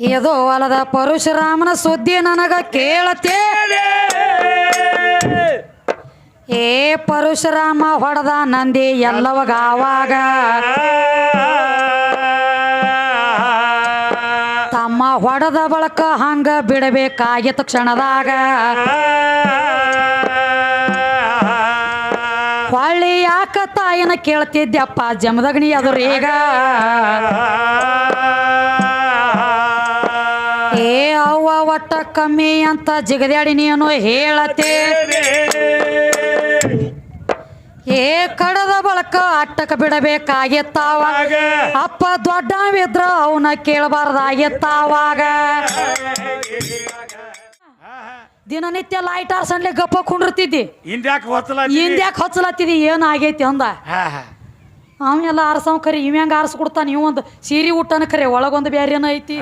ಇದು ಅಲ್ಲದ ಪರಶುರಾಮನ ಸುದ್ದಿ ನನಗ ಕೇಳತೆ ಏ ಪರಶುರಾಮ ಹೊಡೆದ ನಂದಿ ಎಲ್ಲವಾಗ ಆವಾಗ ತಮ್ಮ ಹೊಡೆದ ಬಳಕ ಹಂಗ ಬಿಡಬೇಕಾಗಿತ್ತು ಕ್ಷಣದಾಗ. ಹೊಳ್ಳಿ ಯಾಕ ತಾಯಿನ ಕೇಳ್ತಿದ್ದೆಪ್ಪ ಜಮದಗ್ನಿ ಅದ್ರ ಈಗ ಏ ಅವ್ವ ಒಟ್ಟ ಕಮ್ಮಿ ಅಂತ ಜಿಗದ್ಯಾಡಿ ನೀನು ಹೇಳತೆ ಏ ಕಡದ ಬಳಕ ಅಟ್ಟಕ ಬಿಡಬೇಕಾಗಿತ್ತಾವ. ಅಪ್ಪ ದೊಡ್ಡವಿದ್ರ ಅವನ ಕೇಳಬಾರ್ದಾಗಿತ್ತಾವಾಗ. ದಿನನಿತ್ಯ ಲೈಟ್ ಆರ್ಸನ್ಲೆ ಗಪ್ಪ ಕುಂಡಿರ್ತಿದ್ದಿ. ಹಿಂದ್ಯಾಕ್ ಹೊತ್ತಲ ಹಿಂದ್ಯಾಕೆ ಹಚ್ಚಲತ್ತಿದಿ ಏನು ಆಗೈತಿ ಅಂದ. ಕರಿ ಆರ್ಸವ್ ಖರೆ ಇವ್ ಹೆಂಗ ಆರ್ಸ್ ಕೊಡ್ತಾನ ಇವಂದು ಸೀರೆ ಊಟನ ಖರೆ ಒಳಗೊಂದು ಬ್ಯಾರೇನ ಐತಿ.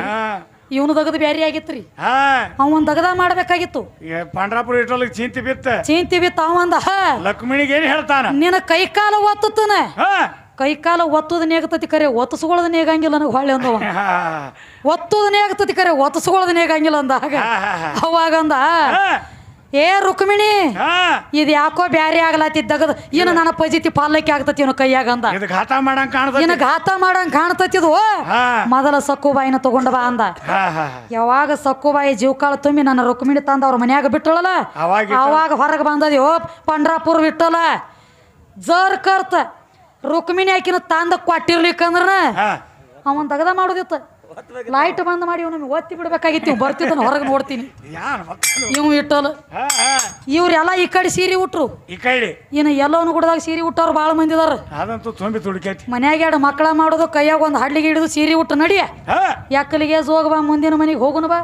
ಇವನು ದಗದ ಬ್ಯಾರಿ ಆಗಿತ್ರಿ. ಹಾ. ಅವನ್ ದಗದ ಮಾಡ್ಬೇಕಾಗಿತ್ತು. ಈ ಪಂಡ್ರಾಪುರ ಇಟ್ಟೊಳಗೆ ಚಿಂತಿ ಬಿತ್ತ. ಚೀಂತಿ ಬಿತ್ತ ಅವಂದ ಲಕ್ಷ್ಮಣಿಗೆ ಏನ್ ಹೇಳ್ತಾನ? ನಿನ್ನ ಕೈಕಾಲ ಒತ್ತುತ್ತಾನೆ. ಒತ್ತುತ್ತಾನ ಹಾ. ಕೈ ಒತ್ತುದ ನೇಗತತಿ ಕರೆ ಒತ್ತಸ್ಕೊಳ್ಳೋದು ನೇಗಂಗಿಲ್ಲ ನನಗೆ ಹೊಳ್ಳಿ ಅಂದವ. ಒತ್ತುದ ನೇಗತತಿ ಕರೆ ಒತ್ತಸ್ಕೊಳ್ಳೋದು ನೇಗಂಗಿಲ್ಲ ಅಂದ ಹಾಗ. ಅವಾಗಂದ. ಏ ರುಕ್ಮಿಣಿ ಹಾ. ಇದು ಯಾಕೋ ಬ್ಯಾರೆ ಆಗ್ಲಾತಿದ್ದಾಗ ಏನು ನನ್ನ ಪಜಿತಿ ಪಾಲಕಿ ಆಗ್ತತಿ ಕೈಯಾಗ ಅಂದ. ಇದು ಘಾತ ಮಾಡಂಗ್ ಇನ್ನು ಘಾತ ಮಾಡಂಗ್ ಕಾಣ್ತತಿದು ಹಾ. ಮೊದಲ ಸಕ್ಕುಬಾಯಿನ ತಗೊಂಡ ಬಾ ಅಂದ. ಹಾ ಹಾ ಯಾವಾಗ ಸಕ್ಕುಬಾಯಿ ಜೀವಕಾಳ ತುಂಬಿ ನನ್ನ ರುಕ್ಮಿಣಿ ತಂದ ಅವ್ರ ಮನ್ಯಾಗ ಬಿಟ್ಟಳಲ್ಲ? ಅವಾಗ ಇಟ್ಟ- ಅವಾಗ ಹೊರಗೆ ಬಂದದಿ. ಓ ಪಂಡ್ರಾಪುರ ಬಿಟ್ಟಲ್ಲ ಜರ್ ಕರ್ತ. ರುಕ್ಮಿಣಿ ಆಕಿನ ತಂದ ಕೊಟ್ಟಿರ್ಲಿಕ್ಕಂದ್ರ ಹಾ. ಅವನ್ ತಗದ ಮಾಡೋದಿತ್ತ. ಲೈಟ್ ಬಂದ್ ಮಾಡಿ ಇವ್ ನಮಗೆ ಒತ್ತಿ ಬಿಡ್ಬೇಕಾಗಿತ್ತು. ಬರ್ತಿದ್ದನ ಹೊರಗೆ ನೋಡ್ತೀನಿ. ಇವ್ ಇಟ್ಟಲ್. ಇವ್ರೆಲ್ಲ ಈ ಕಡೆ ಸೀರೆ ಉಟ್ರು. ಈ ಇನ್ನು ಎಲ್ಲವನು ಗುಡದಾಗ ಸೀರೆ ಉಟ್ಟವ್ರು ಭಾಳ ಮಂದಿ ಇದಾರ ಅದಂತೂ ತುಂಬಿ ತುಡುಕೈತಿ. ಮನ್ಯಾಗ ಎರಡು ಮಕ್ಕಳ ಮಾಡೋದು ಕೈಯಾಗ ಒಂದು ಹಳ್ಳಿಗೆ ಹಿಡಿದು ಸೀರೆ ಉಟ್ಟು ನಡಿಯ ಯಾಕಲಿಗೆ ಜೋಗ ಬಾ ಮುಂದಿನ ಮನೆಗೆ ಹೋಗುನು ಬಾ.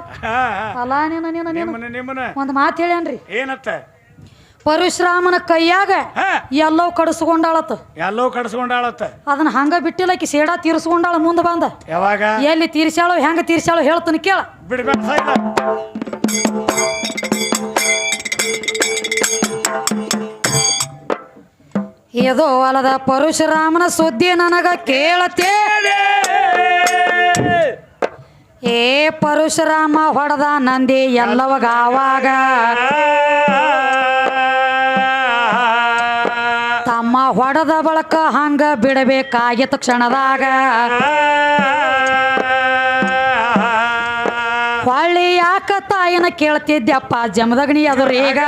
ಅಲ್ಲ ನೀನು ನೀನು ಒಂದು ಮಾತು ಹೇಳ್ಯಾನ್ರಿ. ಏನತ್ತ? ಪರಶುರಾಮನ ಕೈಯಾಗ ಎಲ್ಲೋ ಕಡಿಸ್ಕೊಂಡಾಳತ್ತ. ಎಲ್ಲೋ ಕಡಿಸ್ಕೊಂಡಾಳತ್ತ. ಅದನ್ನ ಹಂಗ ಬಿಟ್ಟಿಲ್ಲಕಿ ಸೇಡಾ ತೀರ್ಸ್ಕೊಂಡಾಳ ಮುಂದೆ ಬಂದ. ಯಾವಾಗ? ಎಲ್ಲಿ ತೀರ್ಸ್ಯಾಳೋ ಹೆಂಗ ತೀರ್ಸ್ಯಾಳೋ ಹೇಳ್ತಾನೆ ಕೇಳ. ಬಿಡ್ಬೇಡ ಏದೋ ಇದು ಅಲ್ಲದ ಪರಶುರಾಮನ ಸುದ್ದಿ ನನಗ ಕೇಳತೆ ಏ ಪರಶುರಾಮ ಹೊಡೆದ ನಂದಿ ಎಲ್ಲವಾಗ ಆವಾಗ ಹೊಡೆದ ಬಳಕ ಹಂಗ ಬಿಡಬೇಕಾಗಿತ್ತು ಕ್ಷಣದಾಗ. ಹೊಳ್ಳಿ ಯಾಕ ತಾಯಿನ ಕೇಳ್ತಿದ್ಯಪ್ಪ ಜಮದಗ್ನಿ ಅದ್ರ ಈಗ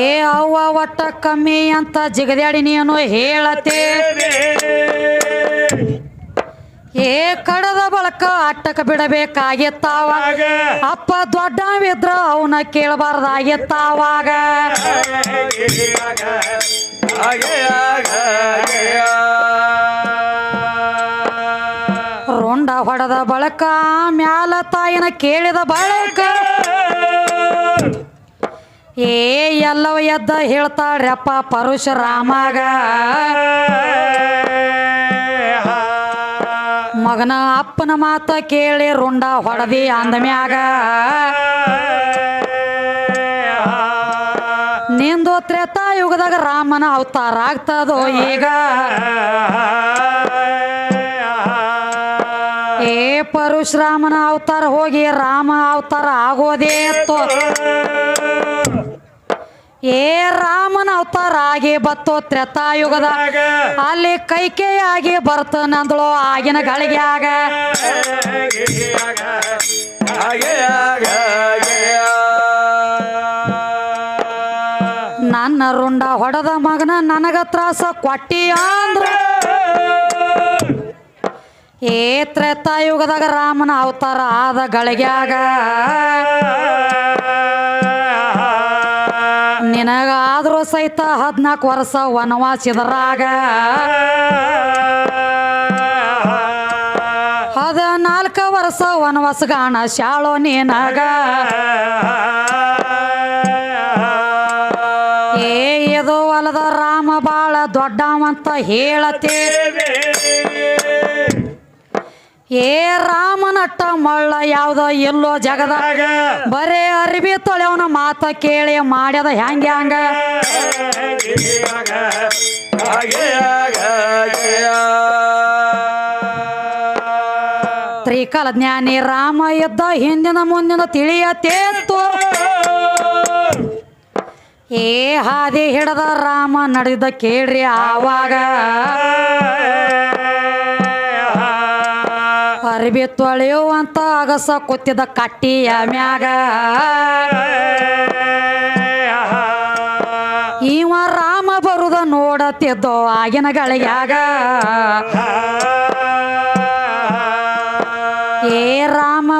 ಏ ಅವ್ವ, ಒಟ್ಟ ಕಮ್ಮಿ ಅಂತ ಜಿಗದ್ಯಾಡಿ ನೀನು ಹೇಳತೆ. ಏ ಕಡದ ಬಳಕ ಅಟ್ಟಕ ಬಿಡಬೇಕಾಗಿತ್ತಾವ? ಅಪ್ಪ ದೊಡ್ಡವಿದ್ರ ಅವನ ಕೇಳಬಾರ್ದಾಗಿತ್ತಾವಾಗ ರೊಂಡ ಹೊಡೆದ ಬಳಕ ಮ್ಯಾಲ ತಾಯಿನ ಕೇಳಿದ ಬಳಕ. ಏ ಎಲ್ಲವ ಎದ್ದ ಹೇಳ್ತಾಳ್ರಪ್ಪ ಪರಶುರಾಮಗ. ಮಗನ ಅಪ್ಪನ ಮಾತ ಕೇಳಿ ರುಂಡ ಹೊಡೆದಿ ಅಂದ ಮ್ಯಾಗ. ನಿಂದು ತ್ರೇತಾಯುಗದಾಗ ರಾಮನ ಅವತಾರ ಆಗ್ತದೋ ಈಗ? ಏ ಪರಶುರಾಮನ ಅವತಾರ ಹೋಗಿ ರಾಮ ಅವತಾರ ಆಗೋದೇ ತೋ ಏ ರಾಮನ ಅವತಾರ ಆಗಿ ಬತ್ತೋ ತ್ರೇತಾಯುಗದ. ಅಲ್ಲಿ ಕೈಕೇಯಾಗಿ ಬರ್ತನಂದಳು ಆಗಿನ ಗಳಿಗ್ಯಾಗ ನನ್ನ ರುಂಡ ಹೊಡೆದ ಮಗನ ನನಗ ತ್ರಾಸ ಕೊಟ್ಟಿ ಅಂದ್ರ. ಏ ತ್ರೇತಾಯುಗದಾಗ ರಾಮನ ಅವತಾರ ಆದ ಗಳಿಗ್ಯಾಗ ನಿನಗಾದ್ರೂ ಸಹಿತ ಹದ್ನಾಲ್ಕು ವರ್ಷ ವನವಾಸಿದರಾಗ ಹದಿನಾಲ್ಕು ವರ್ಷ ವನವಾಸಗಾಣ ಶಾಳೋ ನೀನಾಗ. ಏ, ಇದು ಹೊಲದ ರಾಮ ಬಾಳ ದೊಡ್ಡವಂತ ಹೇಳತೆ. ಏ ರಾಮನಟ್ಟ ಮಳ್ಳ ಯಾವ್ದ ಎಲ್ಲೋ ಜಗದ. ಬರೇ ಅರ್ಬಿ ತೊಳೆವನ ಮಾತ ಕೇಳಿ ಮಾಡ್ಯದ ಹ್ಯಾಂಗ ಹ್ಯಾಂಗ ಹಾಗೆ ತ್ರಿಕಾಲ ಜ್ಞಾನಿ ರಾಮ ಎದ್ದ ಹಿಂದಿನ ಮುಂದಿನ ತಿಳಿಯತೇತ್ತು ಏ ಹಾದಿ ಹಿಡದ ರಾಮ ನಡೆದ ಕೇಳ್ರಿ ಆವಾಗ. ಅರಿಬಿ ತೊಳೆಯುವಂತ ಅಗಸ ಕೊತ್ತಿದ ಕಟ್ಟಿಯ ಮ್ಯಾಗ. ಇವ ರಾಮ ಬರುದ ನೋಡತಿದ್ದೋ ಆಗಿನ ಗಳಿಗ್ಯಾಗ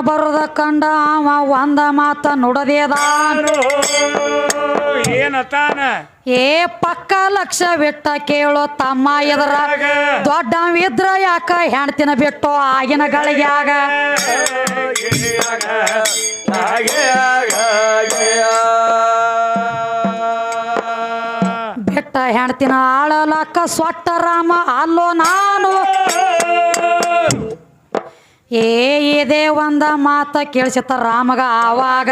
ಬರುದ ಕಂಡ ಅವ ಒಂದ ಮಾತ ನುಡದೇದ. ಏನತಾನ? ಏ ಪಕ್ಕ ಲಕ್ಷ ಬಿಟ್ಟ ಕೇಳೋ ತಮ್ಮ ಎದ್ರ. ದೊಡ್ಡ ಇದ್ರ ಯಾಕ ಹೆಣ್ತಿನ ಬಿಟ್ಟು ಆಗಿನ ಗಳಿಗ್ಯಾಗ ಬಿಟ್ಟ ಹೆಣ್ತಿನ ಆಳಲಕ್ಕ ಸ್ವಟ್ಟ ರಾಮ ಅಲ್ಲೋ ನಾನು. ಏ ಇದೇ ಒಂದ ಮಾತ ಕೇಳಿಸಿತಾ ರಾಮಗ ಆವಾಗ.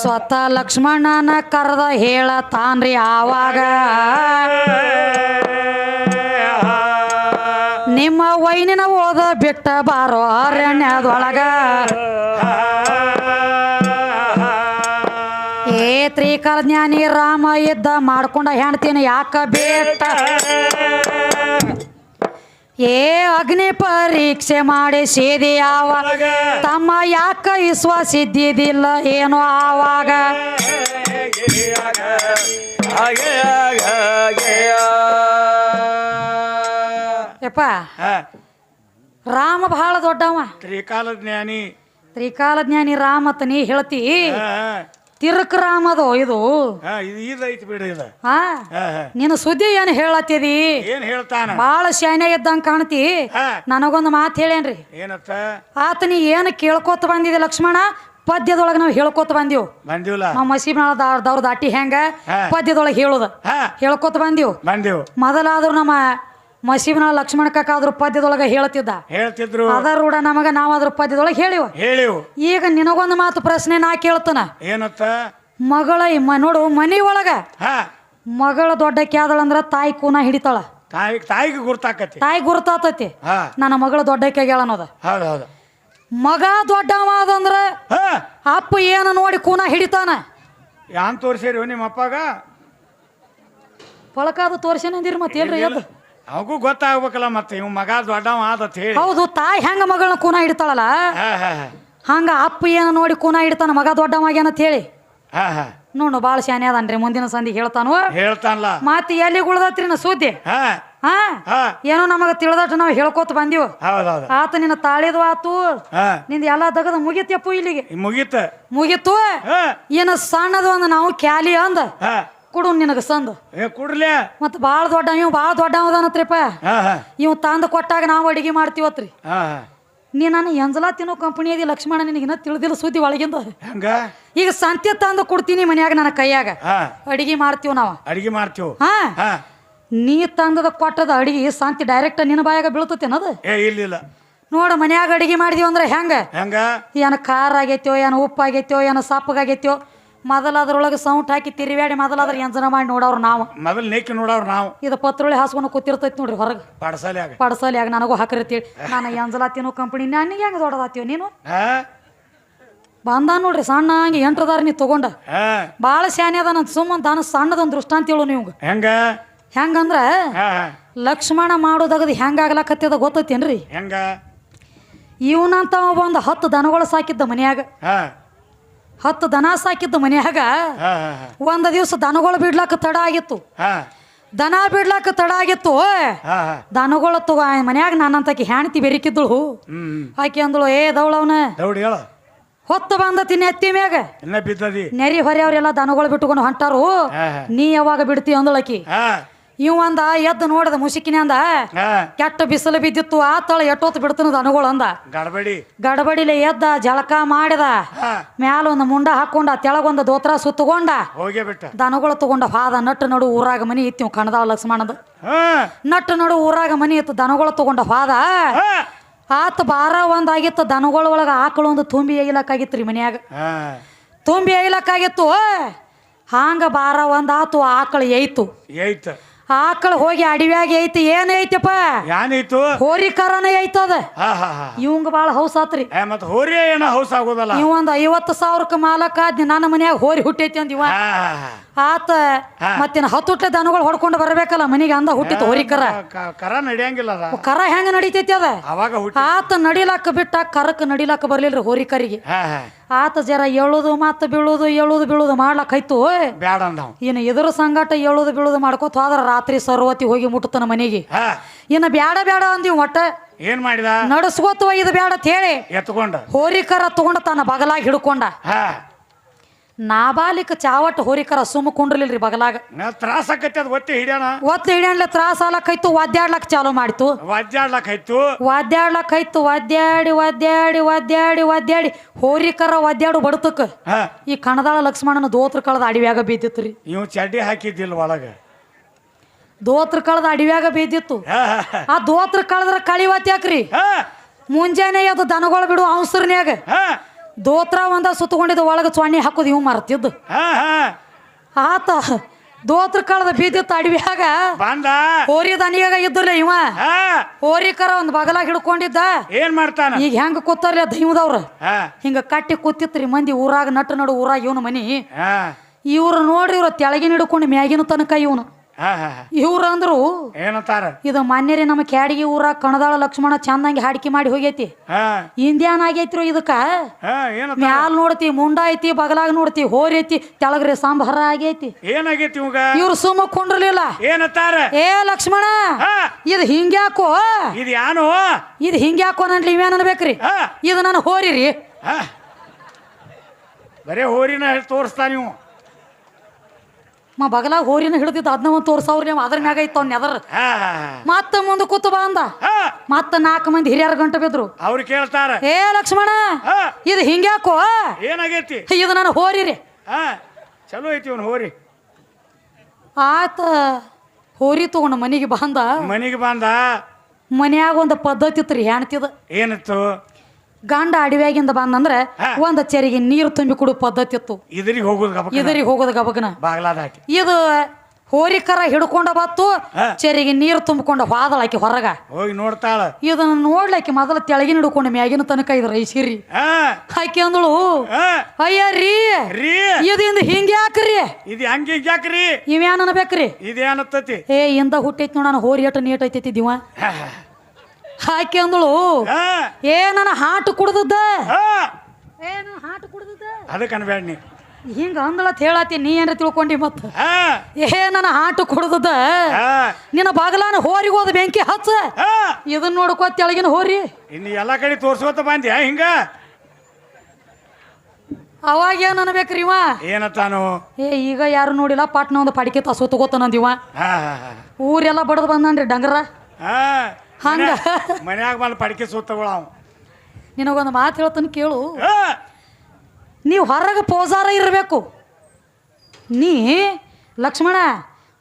ಸ್ವತಃ ಲಕ್ಷ್ಮಣನ ಕರೆದ ಹೇಳ ತಾನ್ರಿ ಆವಾಗ. ನಿಮ್ಮ ವೈನಿನ ಓದ ಬಿಟ್ಟ ಬಾರೋ ಅರಣ್ಯದೊಳಗ. ಏ ತ್ರಿಕಾಲ ಜ್ಞಾನಿ ರಾಮ ಇದ್ದ ಮಾಡ್ಕೊಂಡ ಹೆಣ್ತೀನಿ ಯಾಕ ಬೇಟ? ಏ ಅಗ್ನಿ ಪರೀಕ್ಷೆ ಮಾಡಿ ಸೇದಿ ಯಾವ ತಮ್ಮ ಯಾಕ ವಿಶ್ವಾಸ ಇದ್ದಿದ್ದಿಲ್ಲ ಏನೋ ಆವಾಗ? ಯಪ್ಪ ರಾಮ ಬಹಳ ದೊಡ್ಡವ. ತ್ರಿಕಾಲ ಜ್ಞಾನಿ. ತ್ರಿಕಾಲ ಜ್ಞಾನಿ ರಾಮ ಅಂತ ನೀ ಹೇಳ್ತಿ. ಹಾ, ಅದು ರಾಮದು ಇದು? ಹಾ, ಇದು ಇದೈತಿ ಇದು. ಹಾ? ಹಾ, ಹಾ. ನಿನ್ನ ಸುದ್ದಿ ಏನು ಹೇಳತ್ತಿದಿ ಏನ್ ಹೇಳ್ತಾನ? ಬಾಳ ಶಾನೆ ಇದ್ದಂಗ ಕಾಣ್ತಿ. ಹಾ. ನನಗೊಂದು ಮಾತು ಹೇಳೇನ್ರಿ. ಏನತ್ತ? ಆತ ನೀ ಏನು ಕೇಳ್ಕೊತ ಬಂದಿದೆ ಲಕ್ಷ್ಮಣ? ಪದ್ಯದೊಳಗೆ ನಾವು ಹೇಳ್ಕೊತ ಬಂದಿವ್. ಬಂದಿವಲ್ಲ ನಾವು ಮಸೀಬ್ನಾಳ ದವ್ರ ದಾಟಿ ಹೆಂಗ? ಹಾ. ಪದ್ಯದೊಳಗೆ ಹೇಳುದ. ಹಾ. ಹೇಳ್ಕೊತ ಬಂದಿವ್. ಬಂದೆವು. ಮೊದಲಾದ್ರೂ ನಮ್ಮ ಮಸೀಬ್ನಾಳ ಲಕ್ಷ್ಮಣ ಕಾಕಾದ್ರು ಪದ್ಯದೊಳಗೆ ಹೇಳ್ತಿದ್ದ. ಹೇಳ್ತಿದ್ರು. ಅದ ರೂಢ ನಮಗ ಅದ್ರ ಪದ್ಯದೊಳಗೆ ಹೇಳಿವ. ಹೇಳಿವು. ಈಗ ನಿನಗೊಂದು ಮಾತು ಪ್ರಶ್ನೆ ನಾ ಕೇಳ್ತಾನ. ಏನತ್ತ? ಮಗಳ ಮ ನೋಡು ಮನಿ ಒಳಗ ಹಾ. ಮಗಳ ದೊಡ್ಡ ಕ್ಯಾದಳಂದ್ರ ತಾಯಿ ಕೂನ ಹಿಡಿತಾಳ. ತಾಯಿ ತಾಯಿಗೆ ಗುರ್ತಾಕತಿ. ತಾಯಿ ಗುರುತಾತತಿ. ಹಾ. ನನ್ನ ಮಗಳ ದೊಡ್ಡ ಆಗ್ಯಾಳ ಅನ್ನೋದ. ಹೌದು ಹೌದು. ಮಗ ದೊಡ್ಡವ ಅದಂದ್ರ ಹಾ. ಅಪ್ಪ ಏನು ನೋಡಿ ಕೂನ ಹಿಡಿತಾನ. ಯಾನ್ ತೋರ್ಸಿರಿ ನಿಮ್ಮ ಅಪ್ಪಾಗ? ಪಳಕಾದ ತೋರ್ಸೇನಂದಿರಿ ಮತ್ತೇನ್ರಿ ಎದ್ದು? ಅವಗೂ ಗೊತ್ತಾಗ್ಬೇಕಲ್ಲ ಮತ್ತೆ ಇವ್ ಮಗ ದೊಡ್ಡವ ಆದತ್ ಹೇಳಿ. ಹೌದು ತಾಯಿ ಹೆಂಗ ಮಗಳನ್ನ ಕೂನ ಇಡ್ತಾಳಲ್ಲ ಹಾ ಹಾ ಹಾ. ಹಂಗ ಅಪ್ಪ ಏನು ನೋಡಿ ಕೂನ ಇಡ್ತಾನ ಮಗ ದೊಡ್ಡವಾಗ್ಯಾನಂತ ಹೇಳಿ? ಹಾ ಹಾ. ನೋಡು ಭಾಳ ಶಾನೆ ಅದನ್ರಿ ಮುಂದಿನ ಸಂದಿಗೆ ಹೇಳ್ತಾನು? ಹೇಳ್ತಾನಲ್ಲ. ಮತ್ತೆ ಎಲ್ಲಿ ಉಳ್ದತ್ರಿ ನಾ ಸುದ್ದಿ? ಹಾ. ಹಾ? ಹಾ. ಏನೋ ನಮಗ ತಿಳಿದಟ್ಟು ನಾವು ಹೇಳ್ಕೊತ ಬಂದೀವು. ಹೌದೌದು ಆತ ನಿನ್ನ ತಾಳಿದು ಆತು. ಹಾ. ನಿಂದ ಎಲ್ಲ ದಗದ ಮುಗಿತಪ್ಪು ಇಲ್ಲಿಗೆ. ಮುಗಿತ. ಮುಗೀತ? ಹಾ. ಏನ ಸಣ್ಣದು ಒಂದು ನಾವು ಕ್ಯಾಲಿ ಅಂದ. ಹಾ. ಕೊಡು ನಿನಗೆ ಸಂದು. ಏ ಕುಡ್ಲೆ. ಮತ್ತ ಭಾಳ ದೊಡ್ಡ ಇವ್ ಭಾಳ ದೊಡ್ಡವದಾನತ್ರಿಪ್ಪ ಹಾ ಹಾ. ಇವ್ ತಂದು ಕೊಟ್ಟಾಗ ನಾವು ಅಡಿಗೆ ಮಾಡ್ತೀವತ್ರಿ ಹಾ ಹಾ. ನೀ ನಾನು ಎಂಜಲ ತಿನ್ನೋ ಕಂಪನಿ ಅದಿ ಲಕ್ಷ್ಮಣ ನಿನಗಿನ್ನ ತಿಳಿದಿಲ್ಲ ಸುದ್ದಿ ಒಳಗಿಂದ. ಹಂಗ? ಈಗ ಸಂತೆ ತಂದು ಕೊಡ್ತೀನಿ ಮನ್ಯಾಗ ನನ್ನ ಕೈಯಾಗ. ಹಾ. ಅಡಿಗೆ ಮಾಡ್ತೀವಿ ನಾವು. ಅಡಿಗೆ ಮಾಡ್ತೀವಿ. ಹಾ. ಹಾ. ನೀ ತಂದದ ಕೊಟ್ಟದ ಅಡಿಗೆ ಸಂತಿ ಡೈರೆಕ್ಟ್ ನಿನ್ನ ಬಾಯಾಗ ಬೀಳ್ತತೇನದು ಏ ಇಲ್ಲ. ನೋಡು ಮನ್ಯಾಗ ಅಡಿಗೆ ಮಾಡಿದೀವಿ ಅಂದ್ರೆ ಹೆಂಗ? ಹೆಂಗ? ಏನು ಖಾರ ಆಗೈತೋ ಏನ ಉಪ್ಪು ಆಗೈತೋ ಏನ ಸಪ್ಪಗಾಗೈತೋ ಮೊದಲ ಅದ್ರೊಳಗೆ ಸೌಂಟ್ ಹಾಕಿ ತಿರುವ್ಯಾಡಿ ಮೊದಲಾದ್ರೆ ಎಂಜನ ಮಾಡಿ ನೋಡೋರು ನಾವು. ಮೊದಲು ನೇಕಿ ನೋಡೋರು ನಾವು. ಇದು ಪತ್ರೊಳಿ ಹಾಸ್ಕೊಂಡು ಕೂತಿರ್ತೈತಿ ನೋಡ್ರಿ ಹೊರಗೆ. ಪಡಸಲ್ಯಾಗ ಪಡಸಲಿ ಆಗ ನನಗೂ ಹಾಕಿರ್ತೀವಿ ನಾನು ಎಂಜಲ ತಿನ್ನೋ ಕಂಪನಿ ನನಗೆ ಹೆಂಗೆ ದೊಡ್ಡದಾತೀವಿ ನೀನು? ಬಂದ ನೋಡ್ರಿ ಸಣ್ಣ ಹಂಗೆ ಎಂಟ್ರದಾರ ನೀ ತಗೊಂಡ. ಭಾಳ ಶಾನೆ ಅದ ನನ್ನ ಸುಮ್ಮನೆ ತಾನ ಸಣ್ಣದೊಂದು ದೃಷ್ಟಾಂತ ಹೇಳು ನೀವು ಹೆಂಗ? ಹೆಂಗಂದ್ರ? ಲಕ್ಷ್ಮಣ ಮಾಡೋದಾಗದು ಹೆಂಗಾಗ್ಲಕತ್ತದ ಗೊತ್ತೈತೇನ್ರಿ? ಹೆಂಗ? ಇವನಂತ ಒಂದು ಹತ್ತು ದನಗಳು ಸಾಕಿದ್ದ ಮನ್ಯಾಗ. ಹತ್ತು ದನ ಸಾಕಿದ್ದು ಮನ್ಯಾಗ. ಒಂದು ದಿವಸ ದನಗಳು ಬಿಡ್ಲಾಕ ತಡ ಆಗಿತ್ತು. ದನ ಬಿಡ್ಲಾಕ ತಡ ಆಗಿತ್ತು ದನಗಳ ತಗೋ ಮನ್ಯಾಗ ನಾನಂತಕಿ ಹೆಣ್ತಿ ಬೆರಿಕಿದ್ದಳು ಆಕೆ ಅಂದಳು ಏ ದವಳವನ ಹೊತ್ತು ಬಂದ ತಿನ್ನ ಎತ್ತಿ ಮ್ಯಾಗ. ನೆರಿ ಹೊರೆಯವ್ರೆಲ್ಲ ದನಗಳು ಬಿಟ್ಕೊಂಡು ಹೊಂಟಾರು. ನೀ ಯಾವಾಗ ಬಿಡ್ತಿ ಅಂದಳಕಿ. ಇವ ಅಂದ ಎದ್ದು ನೋಡಿದ ಮುಸುಕಿನ ಅಂದ. ಕೆಟ್ಟ ಬಿಸಿಲು ಬಿದ್ದಿತ್ತು ಆ ತಳ ಎಟ್ಟೋತ್ ಬಿಡ್ತನ ದನಗಳು ಅಂದ. ಗಡಬಡಿ. ಗಡಬಡಿಲೆ ಎದ್ದ ಜಳಕ ಮಾಡಿದ. ಮ್ಯಾಲ ಒಂದು ಮುಂಡ ಹಾಕೊಂಡ ತೆಳಗೊಂದು ದೋತ್ರ ಬಿಟ್ಟ. ದನಗಳು ತಗೊಂಡ ಹಾದ ನಟ್ಟು ನಡು ಊರಾಗ ಮನಿ ಇತ್ತು ಕಣದ ಲಕ್ಷ್ಮಣದ. ನಟ್ಟು ನಡು ಊರಾಗ ಮನಿ ಇತ್ತು ದನಗಳು ತಗೊಂಡ ಹಾದ ಆತ ಬಾರ ಒಂದ್ ಆಗಿತ್ತು ದನಗಳ ಒಳಗ ಆಕಳು ಒಂದು ತುಂಬಿ ಏಯ್ಲಕ್ಕಾಗಿತ್ತು ರೀ ಮನ್ಯಾಗ. ತುಂಬಿ ಏಯ್ಲಕ್ಕಾಗಿತ್ತು ಹಾಂಗ ಬಾರ ಒಂದ್ ಆತು ಆಕಳು ಏಯ್ತು. ಏಯ್ತ. ಆಕಳ ಹೋಗಿ ಅಡವ್ಯಾಗ ಐತಿ ಏನೈತಪ್ಪ ಹೋರಿ ಕರನ ಐತದ ಇವಂಗ ಬಾಳ ಹೌಸ್ ಆತ್ರಿ. ಮತ್ತ ಮತ್ ಹೋರಿ ಏನ ಹೌಸ್ ಆಗೋದಲ್ಲ. ಇವೊಂದ್ ಐವತ್ತು ಸಾವಿರಕ್ಕೆ ಮಾಲಕ ನನ್ನ ಮನ್ಯಾಗ ಹೋರಿ ಹುಟ್ಟೈತಿ ಅಂದ ಇವ. ಆತ ಮತ್ತಿನ ಹತ್ತುಟ್ಲೆ ದನಗಳು ಹೊಡ್ಕೊಂಡು ಬರ್ಬೇಕಲ್ಲ ಮನಿಗೆ ಅಂದ ಹುಟ್ಟಿತ್ತು ಹೋರಿ ಕರ. ಕರ ನಡಿಯಂಗಿಲ್ಲ ಕರ ಹೆಂಗ ನಡಿತೈತಿ ಅದ? ಆತ ನಡಿಲಾಕ ಬಿಟ್ಟ ಕರಕ್ ನಡಿಲಾಕ ಬರ್ಲಿಲ್ರಿ ಹೋರಿ ಕರಿಗೆ. ಆತ ಜರ ಎಳುದು ಮತ್ತೆ ಬೀಳುದು ಎಳುದು ಬೀಳುದು ಮಾಡ್ಲಕ್ ಬೇಡ ಬ್ಯಾಡ ಇನ್ನು ಎದುರು ಸಂಗಟ ಎಳುದು ಬೀಳುದು ಮಾಡ್ಕೋತ ಹೋದ್ರ ರಾತ್ರಿ ಸರ್ವತಿ ಹೋಗಿ ಮುಟ್ಟತನ ಮನೆಗೆ. ಹಾ. ಇನ್ನು ಬ್ಯಾಡ ಬ್ಯಾಡ ಅಂದಿವ್ ಒಟ್ಟ. ಏನ್ ಮಾಡಿದ? ನಡಸ್ಕೋತ ಇದು ಬೇಡ ಅಂತ ಹೇಳಿ. ಎತ್ಕೊಂಡ. ಹೋರಿಕರ ತಗೊಂಡ ತನ್ನ ಬಗಲಾಗಿ ಹಿಡ್ಕೊಂಡ. ನಾಬಾಲಿಕ ಚಾವಟ್ ಹೋರಿಕರ ಸುಮ್ಮ ಕುಂಡ್ರಲಿಲ್ರಿ ಬಗಲಾಗ. ತ್ರಾಸ ಆಕೈತಿ ಅದ್ ಒತ್ತಿ ಹಿಡ್ಯಾನ? ಒತ್ತು ಹಿಡಿಯನ್ಲೆ ತ್ರಾಸ ಆಲಕ್ಕೈತು ಒದ್ದಾಡ್ಲಕ್ ಚಾಲು ಮಾಡಿತು. ಒದ್ದಾಡ್ಲಕ್ ಆಯ್ತು ಒದ್ದಾಡಿ ಒದ್ದಾಡಿ ಒದ್ದಾಡಿ ಒದ್ದಾಡಿ ಹೋರಿಕರ ಒದ್ದಾಡು ಬಡತಕ್ಕ ಈ ಕಣದಾಳ ಲಕ್ಷ್ಮಣನ ದೋತ್ರ ಕಳದ ಅಡಿವ್ಯಾಗ ಬಿದ್ದಿತ್ತು ರೀ ಇವ್ ಚಡ್ಡಿ ಹಾಕಿದ್ದಿಲ್ಲ ಒಳಗ. ದೋತ್ರ ಕಳದ ಅಡಿವ್ಯಾಗ ಬಿದ್ದಿತ್ತು ಹಾ. ಆ ದೋತ್ರ ಕಳದ್ರ ಕಳಿವತ್ ಯಾಕ್ರಿ ಮುಂಜಾನೆ ಅದು ದನಗಳು ಬಿಡು ಅವಸರ್ನ್ಯಾಗ. ದೋತ್ರ ಒಂದ ಸುತ್ತಕೊಂಡಿದ್ದು ಒಳಗೆ ಚೊಣ್ಣಿ ಹಾಕೋದು ಇವ್ ಮರ್ತಿದ್ದು. ಹಾ ಹಾ. ಆತ ದೋತ್ರ ಕಳದ ಬಿದ್ದಿತ್ತು ಅಡವ್ಯಾಗ ಬಂದ. ಹೋರಿ ದನಿಯಾಗ ಇದ್ದಿಲ್ಲ ಇವ. ಹಾ. ಹೋರಿಕರ ಒಂದ್ ಬಗಲಾಗ ಹಿಡ್ಕೊಂಡಿದ್ದ. ಏನ್ ಮಾಡ್ತಾನ? ಈಗ ಹೆಂಗ ಕೂತಾರ್ಲಿ ದೈವದವ್ರ? ಹಾ. ಹಿಂಗ ಕಟ್ಟಿ ಕೂತಿತ್ರಿ ಮಂದಿ ಊರಾಗ ನಟ್ಟು ನಡು ಊರಾಗ ಇವನು ಮನಿ. ಹಾ. ಇವ್ರು ನೋಡ್ರಿ ಇವ್ರ ತೆಳಗಿನ ಹಿಡ್ಕೊಂಡು ಮ್ಯಾಗಿನ ತನಕ ಇವನು. ಇವ್ರು ಅಂದ್ರು ಏನಂತಾರ? ಇದು ಮಾನ್ಯರಿ ನಮ್ಮ ಕ್ಯಾಡಿಗೆ ಊರ ಕಣದಾಳ ಲಕ್ಷ್ಮಣ ಚಂದಂಗೆ ಹಾಡಿಕೆ ಮಾಡಿ ಹೋಗೈತಿ. ಹಾ. ಇಂದ್ಯಾನ್ ಆಗೈತ್ರಿ ಇದಕ್ಕ? ಮ್ಯಾಲ್ ನೋಡ್ತಿ ಮುಂಡ ಐತಿ ಬಗಲಾಗ ನೋಡ್ತಿ ಹೋರಿ ಐತಿ ತೆಳಗ್ರಿ ಸಾಂಬಾರ ಆಗೈತಿ. ಏನಾಗೈತಿ ಇವಾಗ? ಇವ್ರು ಸುಮ್ಮ ಕುಂಡ್ರಲಿಲ್ಲ. ಏನಂತಾರ? ಏ ಲಕ್ಷ್ಮಣ ಇದು ಹಿಂಗ್ಯಾಕೋ? ಇದು ಯಾನು? ಇದು ಹಿಂಗ್ಯಾಕೋ ನನ್ ಇವೇನ್ ಅನ್ಬೇಕ್ರಿ? ಇದು ನನ್ನ ಹೋರಿ ರೀ ಬರೇ ಹೋರಿನ ತೋರಿಸ್ತಾ ನೀವು ಮ ಬಗಲಾಗ ಹೋರಿನ ಹಿಡಿದಿದ್ದ ಅದನ್ನ ಒಂದು ತೋರ್ಸವ್ರಿ ನೀವು. ಅದ್ರ ಮ್ಯಾಗ ಇತ್ತು ಅವ್ನ ಎದರ್ ಮತ್ತ ಮುಂದೆ ಕೂತು ಬಾ ಅಂದ. ಮತ್ತ ನಾಲ್ಕು ಮಂದಿ ಹಿರಿಯರ ಗಂಟು ಬಿದ್ರು. ಅವ್ರು ಕೇಳ್ತಾರ. ಏ ಲಕ್ಷ್ಮಣ ಇದು ಹಿಂಗ್ಯಾಕೋ ಏನಾಗೈತಿ? ಇದು ನಾನು ಹೋರಿ ರೀ. ಚಲೋ ಐತಿ ಅವ್ನು ಹೋರಿ. ಆತ ಹೋರಿ ತಗೊಂಡು ಮನೆಗೆ ಬಂದ. ಮನಿಗೆ ಬಂದ. ಮನ್ಯಾಗ ಒಂದು ಪದ್ಧತಿ ಇತ್ತು ರೀ ಹೆಣ್ತಿದ. ಏನಿತ್ತು? ಗಂಡ ಅಡವ್ಯಾಗಿಂದ ಬಂದಂದ್ರೆ ಒಂದ್ ಚೆರಿಗೆ ನೀರು ತುಂಬಿ ಕೊಡು ಪದ್ಧತಿ ಇತ್ತು. ಇದರಿಗೆ ಹೋಗುದು ಇದರಿಗೆ ಗಬಗನ ಬಾಗ್ಲಾದ ಹಾಕಿ. ಇದು ಹೋರಿಕರ ಹಿಡ್ಕೊಂಡ ಬತ್ತು. ಚೆರಿಗೆ ನೀರು ತುಂಬಿಕೊಂಡ ಹೋದಳಾಕಿ ಹೊರಗ. ಹೋಗಿ ನೋಡ್ತಾಳ. ಇದನ್ನ ನೋಡ್ಲಾಕಿ ಮೊದಲ ತೆಳಗಿನ ಹಿಡ್ಕೊಂಡು ಮ್ಯಾಗಿನ ತನಕ ಇದ್ರ ಐಸಿರಿ ಹಾ. ಆಕಿ ಅಂದಳು ಅಯ್ಯ ರೀ. ರೀ. ಇದಿಂದ ಹಿಂಗ್ಯಾಕ್ರಿ ಇದು ಹಂಗೆ ಯಾಕ್ರಿ? ಇವ್ಯಾನ್ ಅನ್ಬೇಕ್ರಿ? ಇದೇನತ್ತತಿ ಏ ಇಂದ ಹುಟ್ಟೈತಿ ನೋಡ ಹೋರಿ ಎಟ್ಟು ನೀಟ್ ಐತೈತಿ ದಿವ ಹಾ ಏನನ ಅಂದಳು ಏ ನನ್ನ ಹಾಟು ಕುಡ್ದದ್ದ? ಏ ನನ್ನ ಹಾಟು ಕುಡ್ದದ್ದ? ಅದಕ್ಕೆ ಅನ್ಬೇಡ ನೀ. ಹಿಂಗ ಅಂದಳತ್ ಹೇಳತ್ತಿ ನೀ ಏನ್ರ ತಿಳ್ಕೊಂಡಿ ಮತ್ತ? ಏ ನನ್ನ ಹಾಟು ಕುಡ್ದದ ನಿನ್ನ ಬಾಗಲಾನ ಹೋರಿಗೆ ಹೋದ ಬೆಂಕಿ ಹಚ್ಚ? ಇದನ್ನ ನೋಡ್ಕೋ ತೆಳಗಿನ ಹೋರಿ. ಇನ್ನು ಎಲ್ಲ ಕಡೆ ತೋರ್ಸ್ಕೊತ ಬಂದ್ಯಾ ಹಿಂಗ? ಅವಾಗ ಏನ್ ಅನ್ಬೇಕ್ರಿ ಇವ? ಏನತ್ತಾನು ಏ ಈಗ ಯಾರು ನೋಡಿಲ್ಲ ಪಾಟ್ನ ಒಂದು ಪಡಿಕೆ ತಸು ತಗೋತಾನಂದಿವ ಊರೆಲ್ಲ ಬಡದ್ ಬಂದನ್ರಿ ಡಂಗರ. ಹಾ. ಹಂಗ. ಮನ್ಯಾಗ ಬಂದು ಪಡಿಕೆ ಸುತ್ತಗಳ ಅವ. ನಿನಗೊಂದು ಮಾತು ಹೇಳ್ತಾನೆ ಕೇಳು. ನೀವು ಹೊರಗೆ ಪೋಜಾರ ಇರಬೇಕು. ನೀ ಲಕ್ಷ್ಮಣ